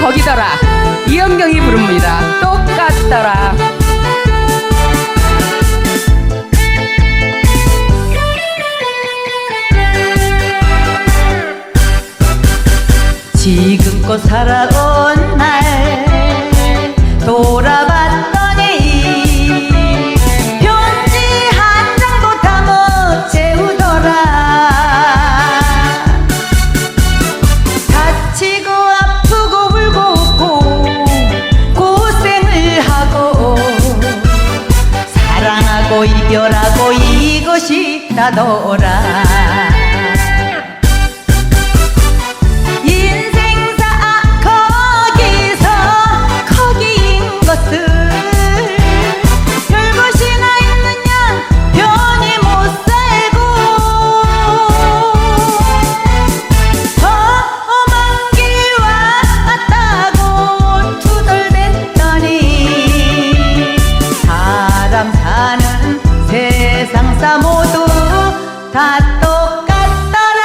거기더라. 이영경이 부릅니다. 똑같더라. 지금껏 살아온 날 다더라. 인생사 거기서 거기인 것을 별것이나 있느냐 편히 못 살고. 험한 길 왔다고 투덜댔더니 사람 사는 세상사 모두 다 똑같더라.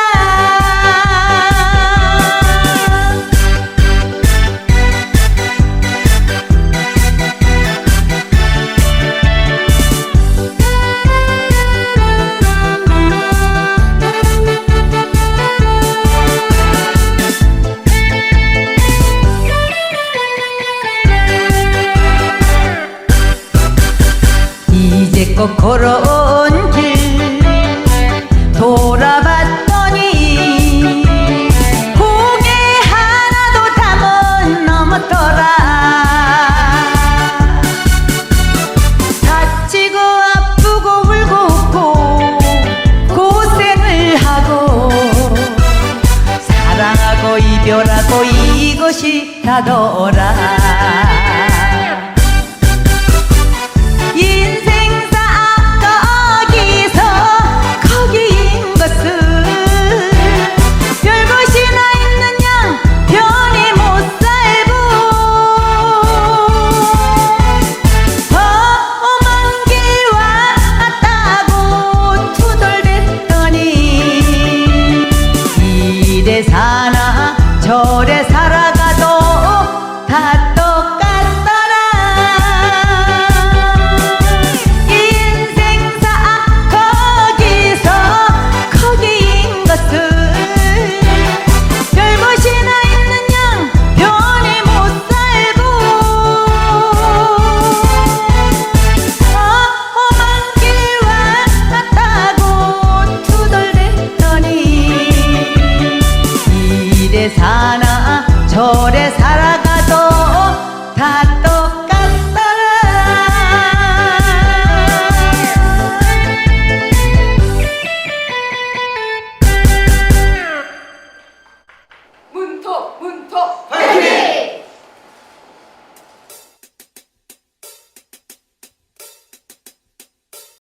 이제껏 걸어온 나더라. 인생사 앞거기서 거기인 것은 별것이나 있는 양 편히 못 살고 험한 길 왔다고 투덜댔더니 이래 사나 저래서 다